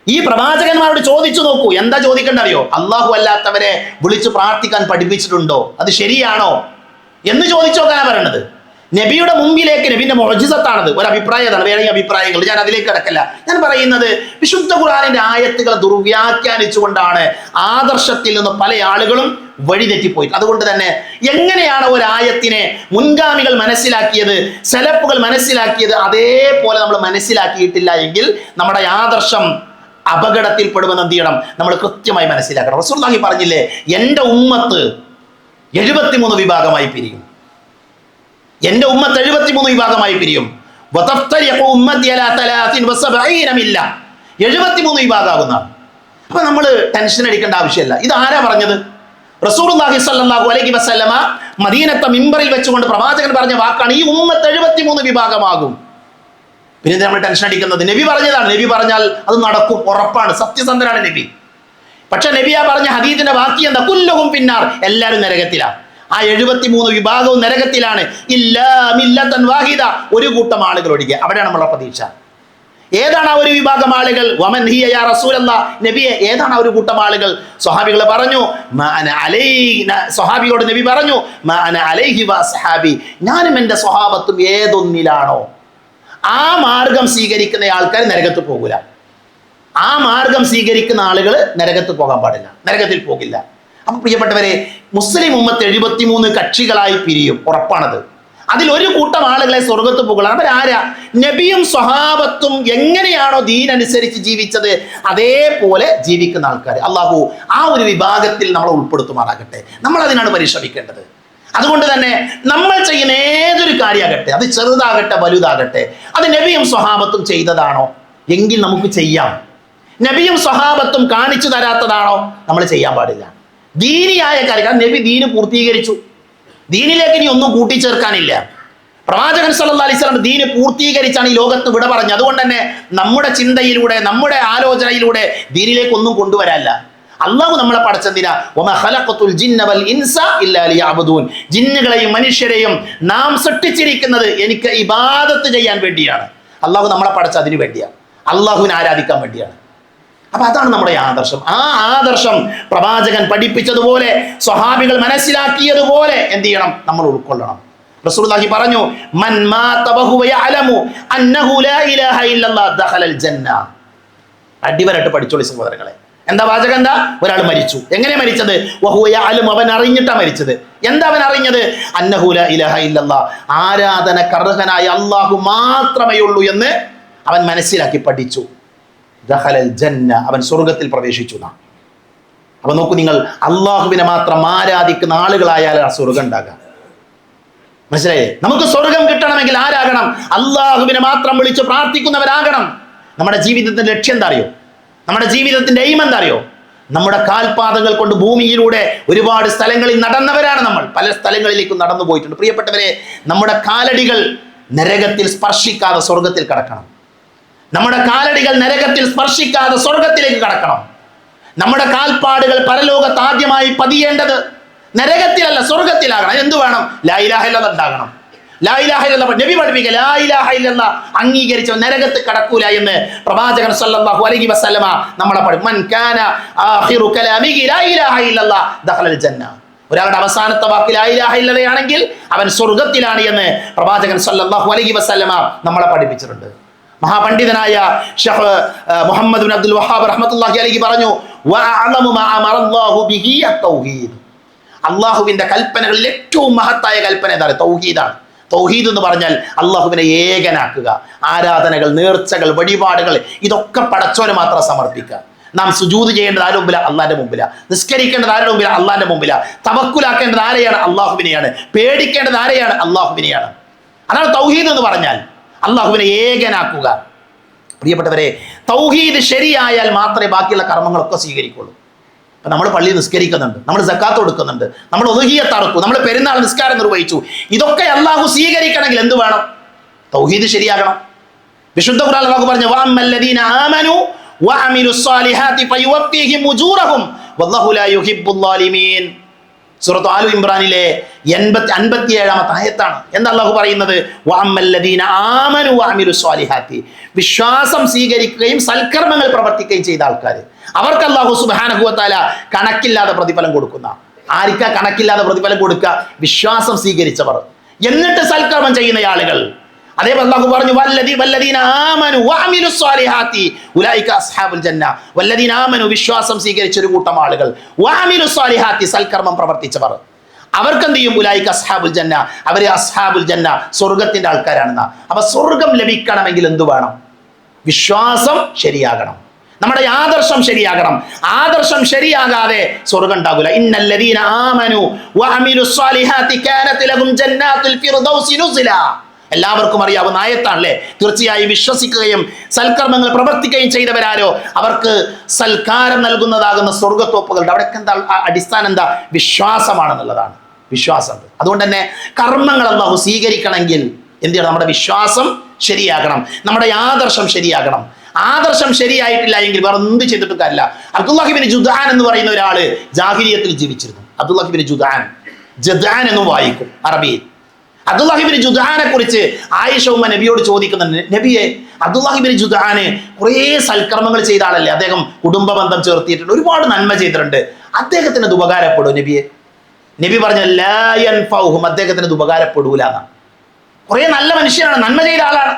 ഈ പ്രവാചകന്മാരോട് ചോദിച്ചു നോക്കൂ. എന്താ ചോദിക്കേണ്ട അറിയോ? അള്ളാഹു അല്ലാത്തവരെ വിളിച്ച് പ്രാർത്ഥിക്കാൻ പഠിപ്പിച്ചിട്ടുണ്ടോ? അത് ശരിയാണോ? എന്ന് ചോദിച്ചു നോക്കാനാണ് പറയണത്. നബിയുടെ മുമ്പിലേക്ക് നബിന്റെ മൊജിസത്താണത് ഒരു അഭിപ്രായതാണ് വേണമെങ്കിൽ അഭിപ്രായങ്ങൾ ഞാൻ അതിലേക്ക് കിടക്കല്ല. ഞാൻ പറയുന്നത് വിശുദ്ധ ഖുറാനിന്റെ ആയത്തുകളെ ദുർവ്യാഖ്യാനിച്ചുകൊണ്ടാണ് ആദർശത്തിൽ നിന്ന് പല ആളുകളും വഴിതെറ്റിപ്പോയി അതുകൊണ്ട് തന്നെ എങ്ങനെയാണ് ഒരു ആയത്തിനെ മുൻഗാമികൾ മനസ്സിലാക്കിയത് സെലപ്പുകൾ മനസ്സിലാക്കിയത് അതേപോലെ നമ്മൾ മനസ്സിലാക്കിയിട്ടില്ല എങ്കിൽ നമ്മുടെ ആദർശം അപകടത്തിൽപ്പെടുമെന്ന് എന്ത് ചെയ്യണം? നമ്മൾ കൃത്യമായി മനസ്സിലാക്കണം. റസൂർലാഹി പറഞ്ഞില്ലേ എന്റെ ഉമ്മത്ത് എഴുപത്തിമൂന്ന് വിഭാഗമായി പിരിയും. എന്റെ ഉമ്മത്ത് എഴുപത്തിമൂന്ന് വിഭാഗമായി പിരിയും. എഴുപത്തിമൂന്ന് വിഭാഗമാകുന്ന അപ്പൊ നമ്മൾ ടെൻഷൻ അടിക്കേണ്ട ആവശ്യമില്ല. ഇത് ആരാ പറഞ്ഞത്? സ്വല്ലല്ലാഹു അലൈഹി മദീനത്തെ മിമ്പറിൽ വെച്ചുകൊണ്ട് പ്രവാചകൻ പറഞ്ഞ വാക്കാണ് ഈ ഉമ്മത്ത് എഴുപത്തിമൂന്ന് വിഭാഗമാകും. പിന്നെ നമ്മൾ ടെൻഷൻ അടിക്കുന്നത്? നബി പറഞ്ഞതാണ്. നബി പറഞ്ഞാൽ അത് നടക്കും ഉറപ്പാണ്. സത്യസന്ധനാണ് നബി. പക്ഷെ നബിയാ പറഞ്ഞ ഹദീദിന്റെ ബാക്കി എന്താ കുല്ലവും പിന്നാർ എല്ലാവരും നരകത്തിലാണ് ആ എഴുപത്തിമൂന്ന് വിഭാഗവും നരകത്തിലാണ്. ഇല്ലാ മില്ലത്തൻ വാഹിദ. ഒരു കൂട്ടം ആളുകൾ ഒഴികെ. അവിടെയാണ് നമ്മളുടെ പ്രതീക്ഷ. ഏതാണ് ആ ഒരു വിഭാഗം ആളുകൾ? വമൻ ഹിയ റസൂലല്ല. നബിയെ ഏതാണ് ആ ഒരു കൂട്ടം ആളുകൾ? സ്വഹാബികൾ പറഞ്ഞു "മാ അന സ്വഹാബിയോട് നബി പറഞ്ഞു "മാ അലൈഹി സഹാബി ഞാനും എന്റെ സ്വഹാബത്തും ഏതൊന്നിലാണോ? ആ മാർഗം സ്വീകരിക്കുന്ന ആൾക്കാർ നരകത്ത് പോകില്ല ആ മാർഗം സ്വീകരിക്കുന്ന ആളുകൾ നരകത്ത് പോകാൻ പാടില്ല. നരകത്തിൽ പോകില്ല. അപ്പൊ പ്രിയപ്പെട്ടവരെ മുസ്ലിം ഉമ്മത്ത് എഴുപത്തിമൂന്ന് കക്ഷികളായി പിരിയും. ഉറപ്പാണത്. അതിൽ ഒരു കൂട്ടം ആളുകളെ സ്വർഗത്ത് പോകണം അവരാരാ? നബിയും സ്വഹാബത്തും എങ്ങനെയാണോ ദീൻ അനുസരിച്ച് ജീവിച്ചത്? അതേപോലെ ജീവിക്കുന്ന ആൾക്കാർ അള്ളാഹു ആ ഒരു വിഭാഗത്തിൽ നമ്മൾ ഉൾപ്പെടുത്തുമാറാകട്ടെ. നമ്മൾ അതിനാണ് പരിശ്രമിക്കേണ്ടത്. അതുകൊണ്ട് തന്നെ നമ്മൾ ചെയ്യുന്ന ഏതൊരു കാര്യമാകട്ടെ അത് ചെറുതാകട്ടെ വലുതാകട്ടെ അത് നബിയും സ്വഹാബത്തും ചെയ്തതാണോ? എങ്കിൽ നമുക്ക് ചെയ്യാം. നബിയും സ്വഹാബത്തും കാണിച്ചു തരാത്തതാണോ? നമ്മൾ ചെയ്യാൻ പാടില്ല. ദീനിയായ കാര്യം നബി ദീന് പൂർത്തീകരിച്ചു. ദീനിലേക്ക് ഇനി ഒന്നും കൂട്ടിച്ചേർക്കാനില്ല. പ്രവാചകൻ സല്ലല്ലാഹു അലൈഹി വസല്ലം ദീന് പൂർത്തീകരിച്ചാണ് ഈ ലോകത്ത് വിട പറഞ്ഞത്. അതുകൊണ്ട് തന്നെ നമ്മുടെ ചിന്തയിലൂടെ നമ്മുടെ ആലോചനയിലൂടെ ദീനിലേക്ക് ഒന്നും കൊണ്ടുവരാല്ല അള്ളാഹു നമ്മളെ പടച്ചെന്തിനാ? ജിന്നുകളെയും മനുഷ്യരെയും നാം സൃഷ്ടിച്ചിരിക്കുന്നത് എനിക്ക് ഇബാദത്ത് ചെയ്യാൻ വേണ്ടിയാണ്. അള്ളാഹു നമ്മളെ പടച്ച അതിനു വേണ്ടിയാണ്. അള്ളാഹുവിനെ ആരാധിക്കാൻ വേണ്ടിയാണ്. അപ്പൊ അതാണ് നമ്മുടെ ആദർശം. ആ ആദർശം പ്രവാചകൻ പഠിപ്പിച്ചതുപോലെ സ്വഹാബികൾ മനസ്സിലാക്കിയതുപോലെ എന്ത് ചെയ്യണം? നമ്മൾ ഉൾക്കൊള്ളണം. റസൂലുള്ളാഹി പറഞ്ഞു മൻ മാത വഹുവ യഅലമു അന്നഹു ലാ ഇലാഹ ഇല്ലല്ലാഹ് ദഖലൽ ജന്ന. അടിവരട്ട് പഠിച്ചോളി സഹോദരങ്ങളെ. എന്താ വാചകം? എന്താ? ഒരാൾ മരിച്ചു. എങ്ങനെ മരിച്ചത്? വഹുവ യഅലമു അവൻ അറിഞ്ഞിട്ടാ മരിച്ചത്. എന്താ അവൻ അറിഞ്ഞത്? അന്നഹു ലാ ഇലാഹ ഇല്ലല്ലാഹ് ആരാധന കർഹനായ അല്ലാഹു മാത്രമേ ഉള്ളൂ എന്ന് അവൻ മനസ്സിലാക്കി പഠിച്ചു. അവൻ സ്വർഗത്തിൽ പ്രവേശിച്ചു. അപ്പൊ നോക്കൂ നിങ്ങൾ അള്ളാഹുവിനെ മാത്രം ആരാധിക്കുന്ന ആളുകളായാൽ ആ സ്വർഗം ഉണ്ടാകാം. മനസ്സിലായേ നമുക്ക് സ്വർഗം കിട്ടണമെങ്കിൽ ആരാകണം? അള്ളാഹുവിനെ മാത്രം വിളിച്ച് പ്രാർത്ഥിക്കുന്നവരാകണം. നമ്മുടെ ജീവിതത്തിന്റെ ലക്ഷ്യം എന്താ അറിയോ? നമ്മുടെ ജീവിതത്തിന്റെ എയിം എന്താ അറിയോ? നമ്മുടെ കാൽപാദങ്ങൾ കൊണ്ട് ഭൂമിയിലൂടെ ഒരുപാട് സ്ഥലങ്ങളിൽ നടന്നവരാണ് നമ്മൾ. പല സ്ഥലങ്ങളിലേക്കും നടന്നു പോയിട്ടുണ്ട്. പ്രിയപ്പെട്ടവരെ നമ്മുടെ കാലടികൾ നരകത്തിൽ സ്പർശിക്കാതെ സ്വർഗത്തിൽ കടക്കണം. നമ്മുടെ കാലടികൾ നരകത്തിൽ സ്പർശിക്കാതെ സ്വർഗത്തിലേക്ക് കടക്കണം. നമ്മുടെ കാൽപ്പാടുകൾ പരലോകത്ത് ആദ്യമായി പതിയേണ്ടത് നരകത്തിലല്ല സ്വർഗത്തിലാകണം. എന്ത് വേണം? ലായിലാഹില്ല ഉണ്ടാകണം ലായിലാഹില്ല നബി പഠിപ്പിക്കുക ലായിലാഹില്ല അംഗീകരിച്ച നരകത്ത് കടക്കൂല എന്ന് പ്രവാചകൻ സല്ലല്ലാഹു അലൈഹി വസല്ലമ നമ്മളെ മൻ കാന ആഖിറു കലാമിഹി ലാ ഇല്ലല്ലാഹ് ദഖലൽ ജന്ന. ഒരാളുടെ അവസാനത്തെ വാക്ക് ലാ ഇലാഹ ഇല്ലതയാണെങ്കിൽ അവൻ സ്വർഗത്തിലാണ് എന്ന് പ്രവാചകൻ സല്ലല്ലാഹു അലൈഹി വസല്ലമ നമ്മളെ പഠിപ്പിച്ചിട്ടുണ്ട്. മഹാപണ്ഡിതനായ ഷഹ് മുഹമ്മദ് അബ്ദുൽ വഹാബ് റഹ്മത്തുള്ളാഹി അലൈഹി പറഞ്ഞു അള്ളാഹുവിന്റെ കൽപ്പനകളിൽ ഏറ്റവും മഹത്തായ കൽപ്പന എന്താണ് തൗഹീദാണ്. തൗഹീദ് എന്ന് പറഞ്ഞാൽ അള്ളാഹുവിനെ ഏകനാക്കുക ആരാധനകൾ നേർച്ചകൾ വഴിപാടുകൾ ഇതൊക്കെ പടച്ചോന് മാത്രം സമർപ്പിക്കുക. നാം സുജൂത് ചെയ്യേണ്ടത് ആരുടെ മുമ്പില? അള്ളാന്റെ മുമ്പില. നിസ്കരിക്കേണ്ടത് ആരുടെ മുമ്പില? അള്ളാന്റെ മുമ്പില. തവക്കുലാക്കേണ്ടത് ആരെയാണ്? അള്ളാഹുവിനെയാണ് പേടിക്കേണ്ടത് ആരെയാണ്? അള്ളാഹുവിനെയാണ് അതാണ് തൗഹീദ് എന്ന് പറഞ്ഞാൽ അള്ളാഹുവിനെ ഏകനാക്കുക. പ്രിയപ്പെട്ടവരെ തൗഹീദ് ശരിയായാൽ മാത്രമേ ബാക്കിയുള്ള കർമ്മങ്ങളൊക്കെ സ്വീകരിക്കുള്ളൂ. ഇപ്പം നമ്മൾ പള്ളി നിസ്കരിക്കുന്നുണ്ട് നമ്മൾ സക്കാത്ത് കൊടുക്കുന്നുണ്ട് നമ്മൾ ഒതുകിയത്ത് അറക്കും നമ്മൾ പെരുന്നാൾ നിസ്കാരം നിർവഹിച്ചു. ഇതൊക്കെ അള്ളാഹു സ്വീകരിക്കണമെങ്കിൽ എന്ത് വേണം? തൗഹീദ് ശരിയാകണം. വിശുദ്ധ ഖുർആൻ അള്ളാഹു പറഞ്ഞു വാമല്ലദീന ആമനു വഅമിലുസ് സ്വാലിഹാത്തി ഫയുവഫീഹിം ഉജൂറഹും വല്ലാഹു ലാ യുഹിബ്ബുൽ ളാലിമീൻ. സൂറത്ത് ആലു ഇമ്രാനിലെ എൺപത്തി അൻപത്തി ഏഴാമത്തെ ആയത്താണ് അള്ളാഹു പറയുന്നത്? വിശ്വാസം സ്വീകരിക്കുകയും സൽക്കർമ്മങ്ങൾ പ്രവർത്തിക്കുകയും ചെയ്ത ആൾക്കാർ അവർക്ക് അള്ളാഹു സുബ്ഹാനഹു വതആല കണക്കില്ലാതെ പ്രതിഫലം കൊടുക്കുന്ന. ആർക്കാ കണക്കില്ലാതെ പ്രതിഫലം കൊടുക്കുക? വിശ്വാസം സ്വീകരിച്ചവർ. എന്നിട്ട് സൽക്കർമ്മം ചെയ്യുന്ന ആളുകൾ അതേപോലെ അള്ളാഹു പറഞ്ഞു വല്ലദി വല്ലദീന ആമനു അസ്ഹാബുൽ ജന്ന. വല്ലദീന വിശ്വാസം സ്വീകരിച്ച ഒരു കൂട്ടം ആളുകൾ. സൽക്കർമ്മം പ്രവർത്തിച്ചവർ. അവർക്ക് ചെയ്യും ഉലായിക്ക് അസ്ഹാബുൽ ജന്ന. അവരെ അസ്ഹാബുൽ ജന്ന സ്വർഗത്തിന്റെ ആൾക്കാരാണെന്ന. അപ്പൊ സ്വർഗം ലഭിക്കണമെങ്കിൽ എന്തു വേണം? വിശ്വാസം ശരിയാകണം. നമ്മുടെ ആദർശം ശരിയാകണം. ആദർശം ശരിയാകാതെ സ്വർഗം ഉണ്ടാകില്ല ഇന്നല്ലദീന ആമനു ജന്നാത്തുൽ എല്ലാവർക്കും അറിയാവുന്ന ആയത്താണല്ലേ? തീർച്ചയായും വിശ്വസിക്കുകയും സൽക്കർമ്മങ്ങൾ പ്രവർത്തിക്കുകയും ചെയ്തവരാരോ? അവർക്ക് സൽക്കാരം നൽകുന്നതാകുന്ന സ്വർഗത്തോപ്പുകളുടെ അവിടെ എന്താ അടിസ്ഥാനം എന്താ? വിശ്വാസമാണെന്നുള്ളതാണ്. വിശ്വാസം. അതുകൊണ്ട് തന്നെ കർമ്മങ്ങൾ അള്ളാഹു സ്വീകരിക്കണമെങ്കിൽ എന്ത് ചെയ്യണം നമ്മുടെ വിശ്വാസം ശരിയാകണം. നമ്മുടെ ആദർശം ശരിയാകണം. ആദർശം ശരിയായിട്ടില്ല എങ്കിൽ വേറെ എന്ത് ചെയ്തിട്ടും കാര്യമില്ല. അബ്ദുല്ലാഹിബിന് ജുദാൻ എന്ന് പറയുന്ന ഒരാൾ ജാഹിരിയത്തിൽ ജീവിച്ചിരുന്നു. അബ്ദുല്ലാഹിബിന് ജുദാൻ ജദാൻ എന്നും വായിക്കും അറബിയിൽ. അബ്ദുല്ലാഹിബിന് ജുദാനെ കുറിച്ച് ആയിഷ ഉമ്മ നബിയോട് ചോദിക്കുന്നുണ്ട്. നബിയെ അബ്ദുല്ലാഹിബിന് ജുദാന് കുറേ സൽക്കർമ്മങ്ങൾ ചെയ്ത ആളല്ലേ? അദ്ദേഹം കുടുംബ ബന്ധം ചേർത്തിയിട്ടുണ്ട്. ഒരുപാട് നന്മ ചെയ്തിട്ടുണ്ട്. അദ്ദേഹത്തിന് അത് ഉപകാരപ്പെടും നബിയെ? നബി പറഞ്ഞ ലയൻ ഫൗഹും അദ്ദേഹത്തിന് അത് ഉപകാരപ്പെടൂല എന്നാണ് കുറേ നല്ല മനുഷ്യനാണ് നന്മ ചെയ്ത ആളാണ്.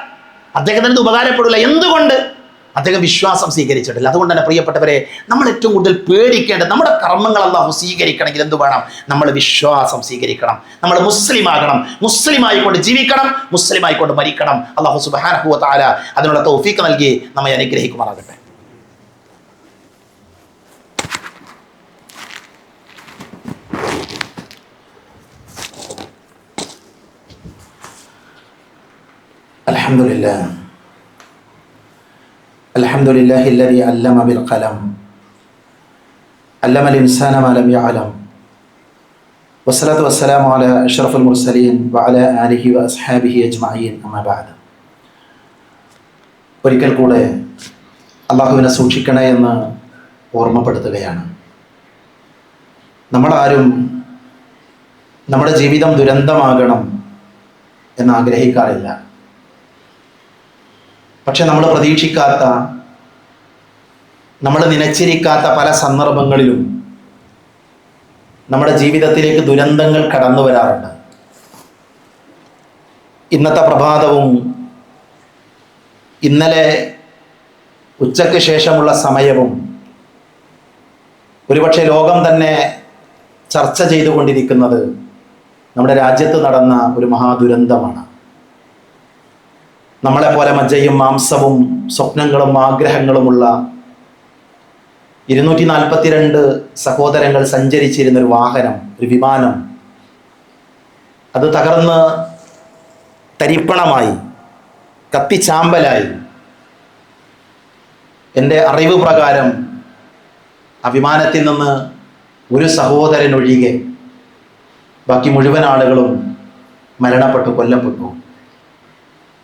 അദ്ദേഹത്തിന് അത് ഉപകാരപ്പെടൂല. എന്തുകൊണ്ട്? അദ്ദേഹം വിശ്വാസം സ്വീകരിച്ചിട്ടില്ല അതുകൊണ്ട് തന്നെ പ്രിയപ്പെട്ടവരെ നമ്മൾ ഏറ്റവും കൂടുതൽ പേടിക്കേണ്ടത് നമ്മുടെ കർമ്മങ്ങൾ അള്ളാഹു സ്വീകരിക്കണമെങ്കിൽ എന്ത് വേണം നമ്മൾ വിശ്വാസം സ്വീകരിക്കണം നമ്മൾ മുസ്ലിം ആകണം മുസ്ലിം ആയിക്കൊണ്ട് ജീവിക്കണം മുസ്ലിം ആയിക്കൊണ്ട് മരിക്കണം അള്ളാഹു സുബാനഹുവ താല അതിനുള്ള തൗഫീക്ക് നൽകി നമ്മെ അനുഗ്രഹിക്കുമാറാകട്ടെ الحمد لله الحمد لله الذي علم بالقلم علم الإنسان ما لم يعلم والصلاة والسلام على أشرف المرسلين وعلى آله وأصحابه أجمعين أما بعد ഒരിക്കൽ കൂടെ അള്ളാഹുവിനെ സൂക്ഷിക്കണേ എന്ന് ഓർമ്മപ്പെടുത്തുകയാണ് നമ്മളാരും നമ്മുടെ ജീവിതം ദുരന്തമാകണം എന്ന് ആഗ്രഹിക്കാറില്ല പക്ഷെ നമ്മൾ പ്രതീക്ഷിക്കാത്ത നമ്മൾ നിലച്ചിരിക്കാത്ത പല സന്ദർഭങ്ങളിലും നമ്മുടെ ജീവിതത്തിലേക്ക് ദുരന്തങ്ങൾ കടന്നു വരാറുണ്ട്. ഇന്നത്തെ പ്രഭാതവും ഇന്നലെ ഉച്ചയ്ക്ക് ശേഷമുള്ള സമയവും ഒരുപക്ഷെ ലോകം തന്നെ ചർച്ച ചെയ്തുകൊണ്ടിരിക്കുന്നത് നമ്മുടെ രാജ്യത്ത് നടന്ന ഒരു മഹാദുരന്തമാണ്. നമ്മളെപ്പോലെ മജ്ജയും മാംസവും സ്വപ്നങ്ങളും ആഗ്രഹങ്ങളുമുള്ള ഇരുന്നൂറ്റി നാൽപ്പത്തിരണ്ട് സഹോദരങ്ങൾ സഞ്ചരിച്ചിരുന്ന ഒരു വാഹനം ഒരു വിമാനം. അത് തകർന്ന് തരിപ്പണമായി കത്തിച്ചാമ്പലായി. എന്റെ അറിവ് പ്രകാരം ആ വിമാനത്തിൽ നിന്ന് ഒരു സഹോദരൻ ഒഴികെ ബാക്കി മുഴുവൻ ആളുകളും മരണപ്പെട്ടു കൊല്ലപ്പെട്ടു.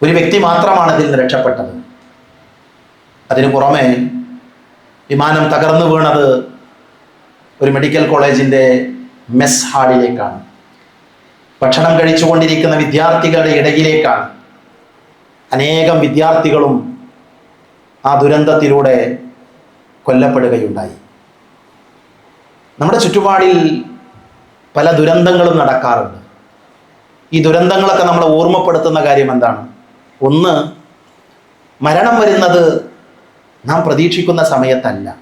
ഒരു വ്യക്തി മാത്രമാണ് അതിൽ നിന്ന് രക്ഷപ്പെട്ടത്. അതിനു പുറമെ വിമാനം തകർന്നു വീണത് ഒരു മെഡിക്കൽ കോളേജിന്റെ മെസ് ഹാളിലേക്കാണ്. ഭക്ഷണം കഴിച്ചുകൊണ്ടിരിക്കുന്ന വിദ്യാർത്ഥികളുടെ ഇടയിലേക്കാണ്. അനേകം വിദ്യാർത്ഥികളും ആ ദുരന്തത്തിലൂടെ കൊല്ലപ്പെടുകയുണ്ടായി. നമ്മുടെ ചുറ്റുപാടിൽ പല ദുരന്തങ്ങളും നടക്കാറുണ്ട്. ഈ ദുരന്തങ്ങളൊക്കെ നമ്മളെ ഓർമ്മപ്പെടുത്തുന്ന കാര്യം എന്താണ്? ഒന്ന് മരണം വരുന്നത് നാം പ്രതീക്ഷിക്കുന്ന സമയത്തല്ല.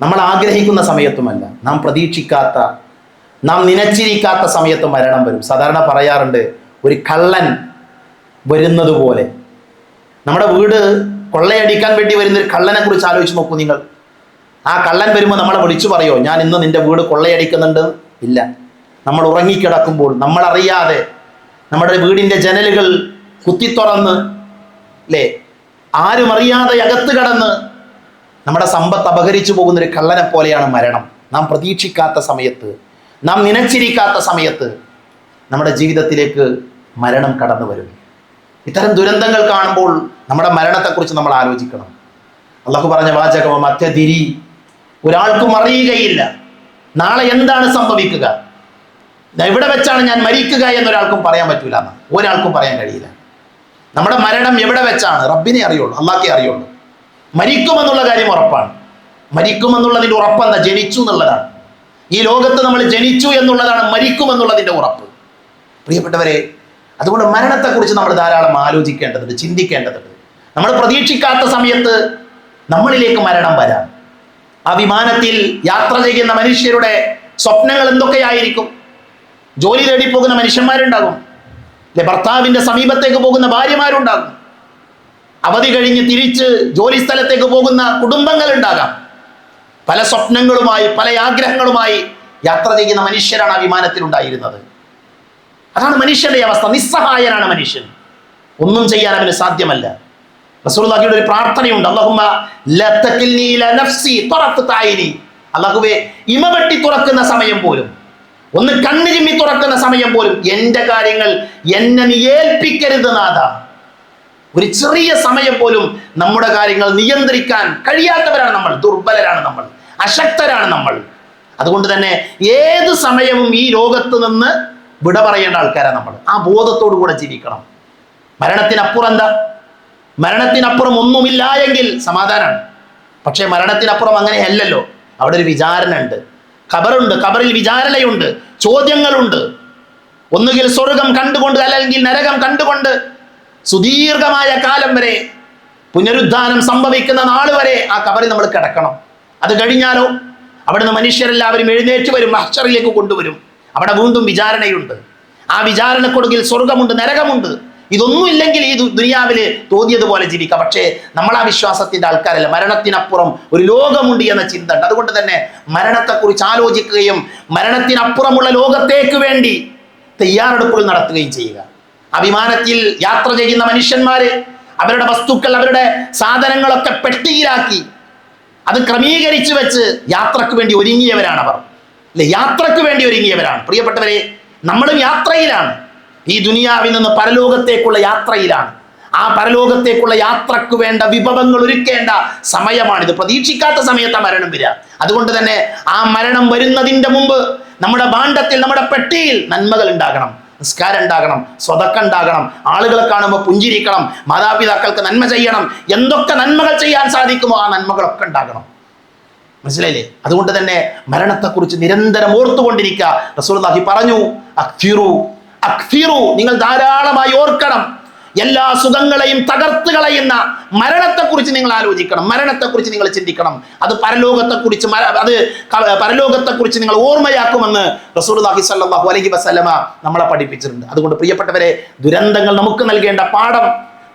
നമ്മൾ ആഗ്രഹിക്കുന്ന സമയത്തുമല്ല. നാം പ്രതീക്ഷിക്കാത്ത നാം നനച്ചിരിക്കാത്ത സമയത്ത് മരണം വരും. സാധാരണ പറയാറുണ്ട് ഒരു കള്ളൻ വരുന്നത് പോലെ നമ്മുടെ വീട് കൊള്ളയടിക്കാൻ വേണ്ടി വരുന്ന ഒരു കള്ളനെ കുറിച്ച് ആലോചിച്ച് നോക്കൂ നിങ്ങൾ. ആ കള്ളൻ വരുമ്പോൾ നമ്മളെ വിളിച്ചു പറയോ ഞാൻ ഇന്ന് നിന്റെ വീട് കൊള്ളയടിക്കുന്നുണ്ട്? ഇല്ല. നമ്മൾ ഉറങ്ങിക്കിടക്കുമ്പോൾ നമ്മളറിയാതെ നമ്മുടെ വീടിന്റെ ജനലുകൾ കുത്തിത്തുറന്ന് അല്ലേ ആരും അറിയാതെ അകത്ത് കടന്ന് നമ്മുടെ സമ്പത്ത് അപഹരിച്ചു പോകുന്ന ഒരു കള്ളനെ പോലെയാണ് മരണം. നാം പ്രതീക്ഷിക്കാത്ത സമയത്ത് നാം നനച്ചിരിക്കാത്ത സമയത്ത് നമ്മുടെ ജീവിതത്തിലേക്ക് മരണം കടന്നു വരും. ഇത്തരം ദുരന്തങ്ങൾ കാണുമ്പോൾ നമ്മുടെ മരണത്തെക്കുറിച്ച് നമ്മൾ ആലോചിക്കണം. അള്ളാഹു പറഞ്ഞ വാചകം അത്യതിരി ഒരാൾക്കും അറിയുകയില്ല. നാളെ എന്താണ് സംഭവിക്കുക? എവിടെ വെച്ചാണ് ഞാൻ മരിക്കുക എന്നൊരാൾക്കും പറയാൻ പറ്റൂല ഒരാൾക്കും പറയാൻ കഴിയില്ല. നമ്മുടെ മരണം എവിടെ വെച്ചാണ്? റബ്ബിനെ അറിയുള്ളൂ അള്ളാഹ്ക്കെ അറിയുള്ളൂ. മരിക്കുമെന്നുള്ള കാര്യം ഉറപ്പാണ്. മരിക്കുമെന്നുള്ളതിന്റെ ഉറപ്പെന്താ? ജനിച്ചു എന്നുള്ളതാണ്. ഈ ലോകത്ത് നമ്മൾ ജനിച്ചു എന്നുള്ളതാണ് മരിക്കുമെന്നുള്ളതിന്റെ ഉറപ്പ്. പ്രിയപ്പെട്ടവരെ അതുകൊണ്ട് മരണത്തെക്കുറിച്ച് നമ്മൾ ധാരാളം ആലോചിക്കേണ്ടതുണ്ട് ചിന്തിക്കേണ്ടതുണ്ട്. നമ്മൾ പ്രതീക്ഷിക്കാത്ത സമയത്ത് നമ്മളിലേക്ക് മരണം വരാം. ആ വിമാനത്തിൽ യാത്ര ചെയ്യുന്ന മനുഷ്യരുടെ സ്വപ്നങ്ങൾ എന്തൊക്കെയായിരിക്കും? ജോലി തേടി പോകുന്ന മനുഷ്യന്മാരുണ്ടാകും. ഭർത്താവിന്റെ സമീപത്തേക്ക് പോകുന്ന ഭാര്യമാരുണ്ടാകും. അവധി കഴിഞ്ഞ് തിരിച്ച് ജോലി സ്ഥലത്തേക്ക് പോകുന്ന കുടുംബങ്ങൾ ഉണ്ടാകാം പല സ്വപ്നങ്ങളുമായി പല ആഗ്രഹങ്ങളുമായി യാത്ര ചെയ്യുന്ന മനുഷ്യരാണ് ആ വിമാനത്തിൽ ഉണ്ടായിരുന്നത് അതാണ് മനുഷ്യന്റെ അവസ്ഥ. നിസ്സഹായനാണ് മനുഷ്യൻ. ഒന്നും ചെയ്യാൻ അവന് സാധ്യമല്ല. റസൂലുള്ളാഹിയുടെ ഒരു പ്രാർത്ഥനയുണ്ട്. അല്ലാഹുമ്മ ലാ ഇമവെട്ടി തുറക്കുന്ന സമയം പോലും ഒന്ന് കണ്ണിരുമ്മി തുറക്കുന്ന സമയം പോലും എന്റെ കാര്യങ്ങൾ എന്നെ നീ ഏൽപ്പിക്കരുത് നാഥ. ഒരു ചെറിയ സമയം പോലും നമ്മുടെ കാര്യങ്ങൾ നിയന്ത്രിക്കാൻ കഴിയാത്തവരാണ് നമ്മൾ ദുർബലരാണ് നമ്മൾ അശക്തരാണ് നമ്മൾ. അതുകൊണ്ട് തന്നെ ഏത് സമയവും ഈ ലോകത്ത് നിന്ന് വിട പറയേണ്ട ആൾക്കാരാണ് നമ്മൾ. ആ ബോധത്തോടു കൂടെ ജീവിക്കണം. മരണത്തിനപ്പുറം എന്താ? മരണത്തിനപ്പുറം ഒന്നുമില്ല എങ്കിൽ സമാധാനമാണ് പക്ഷേ മരണത്തിനപ്പുറം അങ്ങനെയല്ലല്ലോ അവിടെ ഒരു വിചാരണ ഉണ്ട്. ഖബറുണ്ട് ഖബറിൽ വിചാരണയുണ്ട് ചോദ്യങ്ങളുണ്ട്. ഒന്നുകിൽ സ്വർഗം കണ്ടുകൊണ്ട് അല്ലെങ്കിൽ നരകം കണ്ടുകൊണ്ട് സുദീർഘമായ കാലം വരെ പുനരുദ്ധാനം സംഭവിക്കുന്ന നാൾ വരെ ആ കബറിൽ നമ്മൾ കിടക്കണം. അത് കഴിഞ്ഞാലോ? അവിടുന്ന് മനുഷ്യരെല്ലാവരും എഴുന്നേറ്റ് വരും മഹ്ഷറിലേക്ക് കൊണ്ടുവരും. അവിടെ വീണ്ടും വിചാരണയുണ്ട്. ആ വിചാരണക്കൊടുകിൽ സ്വർഗമുണ്ട് നരകമുണ്ട്. ഇതൊന്നും ഇല്ലെങ്കിൽ ഈ ദുനിയാവിൽ തോന്നിയതുപോലെ ജീവിക്കാം. പക്ഷേ നമ്മൾ ആ വിശ്വാസത്തിന്റെ ആൾക്കാരല്ല. മരണത്തിനപ്പുറം ഒരു ലോകമുണ്ട് എന്ന ചിന്ത ഉണ്ട്. അതുകൊണ്ട് തന്നെ മരണത്തെക്കുറിച്ച് ആലോചിക്കുകയും മരണത്തിനപ്പുറമുള്ള ലോകത്തേക്ക് വേണ്ടി തയ്യാറെടുപ്പുകൾ നടത്തുകയും ചെയ്യുക. അഭിമാനത്തിൽ യാത്ര ചെയ്യുന്ന മനുഷ്യന്മാര് അവരുടെ വസ്തുക്കൾ അവരുടെ സാധനങ്ങളൊക്കെ പെട്ടിയിലാക്കി അത് ക്രമീകരിച്ച് വെച്ച് യാത്രയ്ക്ക് വേണ്ടി ഒരുങ്ങിയവരാണ് അവർ അല്ലെ? യാത്രയ്ക്ക് വേണ്ടി ഒരുങ്ങിയവരാണ്. പ്രിയപ്പെട്ടവരെ നമ്മളും യാത്രയിലാണ്. ഈ ദുനിയാവിൽ നിന്ന് പരലോകത്തേക്കുള്ള യാത്രയിലാണ്. ആ പരലോകത്തേക്കുള്ള യാത്രയ്ക്ക് വേണ്ട വിഭവങ്ങൾ ഒരുക്കേണ്ട സമയമാണിത്. പ്രതീക്ഷിക്കാത്ത സമയത്താണ് മരണം വരിക. അതുകൊണ്ട് തന്നെ ആ മരണം വരുന്നതിന്റെ മുമ്പ് നമ്മുടെ ഭാണ്ഡത്തിൽ നമ്മുടെ പെട്ടിയിൽ നന്മകൾ ഉണ്ടാകണം. നിസ്കാരം ഉണ്ടാകണം സ്വതക്ക ഉണ്ടാകണം ആളുകളെ കാണുമ്പോൾ പുഞ്ചിരിക്കണം മാതാപിതാക്കൾക്ക് നന്മ ചെയ്യണം എന്തൊക്കെ നന്മകൾ ചെയ്യാൻ സാധിക്കുമോ ആ നന്മകളൊക്കെ ഉണ്ടാകണം. മനസ്സിലായില്ലേ? അതുകൊണ്ട് തന്നെ മരണത്തെക്കുറിച്ച് നിരന്തരം ഓർത്തുകൊണ്ടിരിക്കുക. റസൂൽ പറഞ്ഞു അക്ഫിറു അക്ഫിറു നിങ്ങൾ ധാരാളമായി ഓർക്കണം. എല്ലാ സുഖങ്ങളെയും തകർത്ത് കളയുന്ന മരണത്തെക്കുറിച്ച് നിങ്ങൾ ആലോചിക്കണം. മരണത്തെക്കുറിച്ച് നിങ്ങൾ ചിന്തിക്കണം. അത് പരലോകത്തെക്കുറിച്ച് അത് പരലോകത്തെക്കുറിച്ച് നിങ്ങൾ ഓർമ്മയാക്കുമെന്ന് റസൂലുള്ളാഹി സ്വല്ലല്ലാഹു അലൈഹി വസല്ലമ നമ്മളെ പഠിപ്പിച്ചിട്ടുണ്ട്. അതുകൊണ്ട് പ്രിയപ്പെട്ടവരെ ദുരന്തങ്ങൾ നമുക്ക് നൽകേണ്ട പാഠം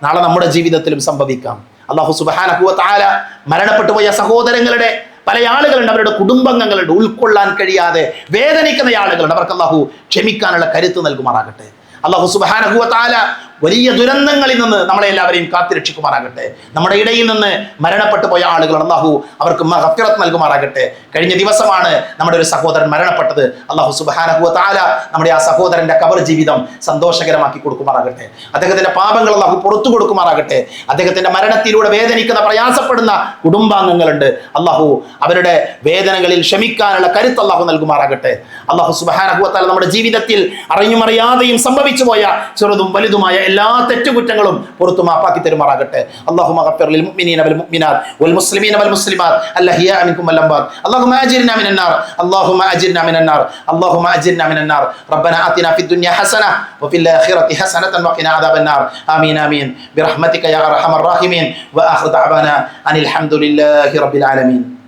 നാളെ നമ്മുടെ ജീവിതത്തിലും സംഭവിക്കാം. അള്ളാഹു സുബ്ഹാനഹു വ മരണപ്പെട്ടുപോയ മരണപ്പെട്ടു പോയ സഹോദരങ്ങളുടെ പല ആളുകളുണ്ട് അവരുടെ കുടുംബാംഗങ്ങളുണ്ട് ഉൾക്കൊള്ളാൻ കഴിയാതെ വേദനിക്കുന്ന ആളുകളുണ്ട്. അവർക്ക് അള്ളാഹു ക്ഷമിക്കാനുള്ള കരുത്ത് നൽകുമാറാകട്ടെ. അള്ളാഹു സുബാനഹുല വലിയ ദുരന്തങ്ങളിൽ നിന്ന് നമ്മളെ എല്ലാവരെയും കാത്തുരക്ഷിക്കുമാറാകട്ടെ നമ്മുടെ ഇടയിൽ നിന്ന് മരണപ്പെട്ടു പോയ ആളുകൾ അള്ളാഹു അവർക്ക് മഹഫിറത്ത് നൽകുമാറാകട്ടെ. കഴിഞ്ഞ ദിവസമാണ് നമ്മുടെ ഒരു സഹോദരൻ മരണപ്പെട്ടത്. അള്ളാഹു സുബ്ഹാനഹു താല നമ്മുടെ ആ സഹോദരന്റെ കബർ ജീവിതം സന്തോഷകരമാക്കി കൊടുക്കുമാറാകട്ടെ. അദ്ദേഹത്തിന്റെ പാപങ്ങൾ അള്ളാഹു പുറത്തു കൊടുക്കുമാറാകട്ടെ. അദ്ദേഹത്തിന്റെ മരണത്തിലൂടെ വേദനിക്കുന്ന പ്രയാസപ്പെടുന്ന കുടുംബാംഗങ്ങളുണ്ട്. അള്ളാഹു അവരുടെ വേദനകളിൽ ക്ഷമിക്കാനുള്ള കരുത്ത് അള്ളാഹു നൽകുമാറാകട്ടെ. അള്ളാഹു സുബ്ഹാനഹു താല നമ്മുടെ ജീവിതത്തിൽ അറിഞ്ഞുമറിയാതെയും സംഭവിച്ചു പോയ ചെറുതും വലുതുമായ എല്ലാ തെറ്റുകുറ്റങ്ങളും പുറത്തു മാപ്പാക്കി തരുമാറാകട്ടെ അള്ളാഹു മഗഫിർ ലിൽ മുഅ്മിനീന വൽ മുഅ്മിനാത്ത് വൽ മുസ്ലിമീന വൽ മുസ്ലിമാത്ത് അല്ലഹിയാ മിൻകും വൽ അംവാത്ത് اللهم اجرنا من النار اللهم اجرنا من النار اللهم اجرنا من النار ربنا آتنا في الدنيا حسنة وفي الآخرة حسنة وقنا عذاب النار آمين آمين برحمتك يا أرحم الراحمين وآخر دعوانا أن الحمد لله رب العالمين